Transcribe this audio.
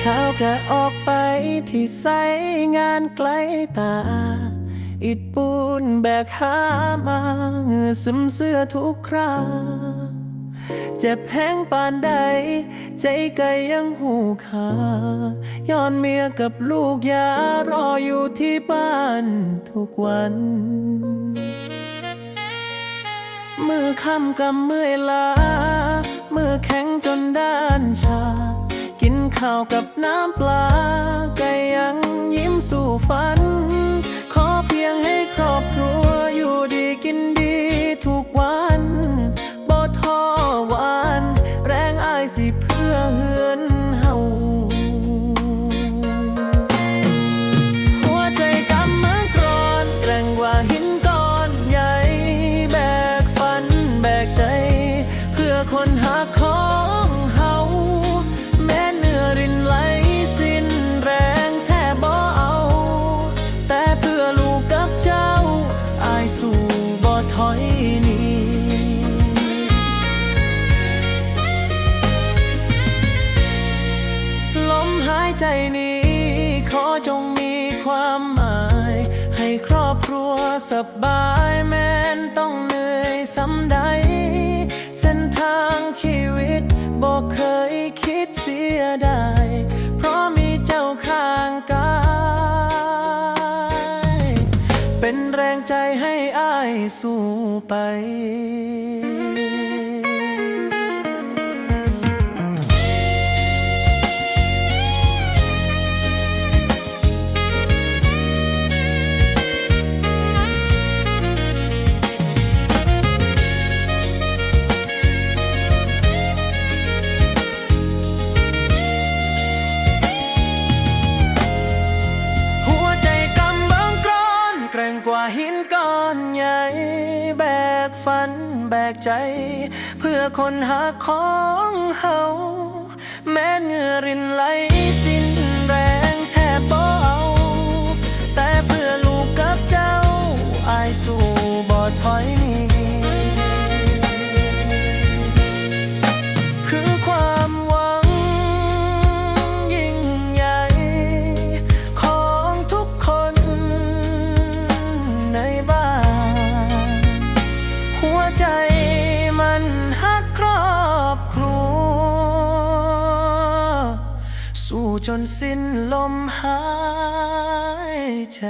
ช้าแกออกไปที่ไซงานไกลตา อิดปูนแบกหามาเหงื่อซึมเสื้อทุกคราเจ็บแห้งปานใด ใจไกยังหูขาย้อนเมียกับลูกยารออยู่ที่บ้านทุกวันมือค่ำกับมือลามือแข็งจนด้านชา ข้าวกับน้ำปลาก็ยังยิ้มสู่ฝัน ใจนี้ ขอจงมีความหมาย ให้ครอบครัวสบายแม้นต้องเหนื่อยสำใด เส้นทางชีวิตบอกเคยคิดเสียดายเพราะมีเจ้าข้างกาย เป็นแรงใจให้อายสู้ไป ฝันแบกใจ เพื่อคนหาของเฮาแม้เหงื่อรินไหล จนสิ้นลมหายใจ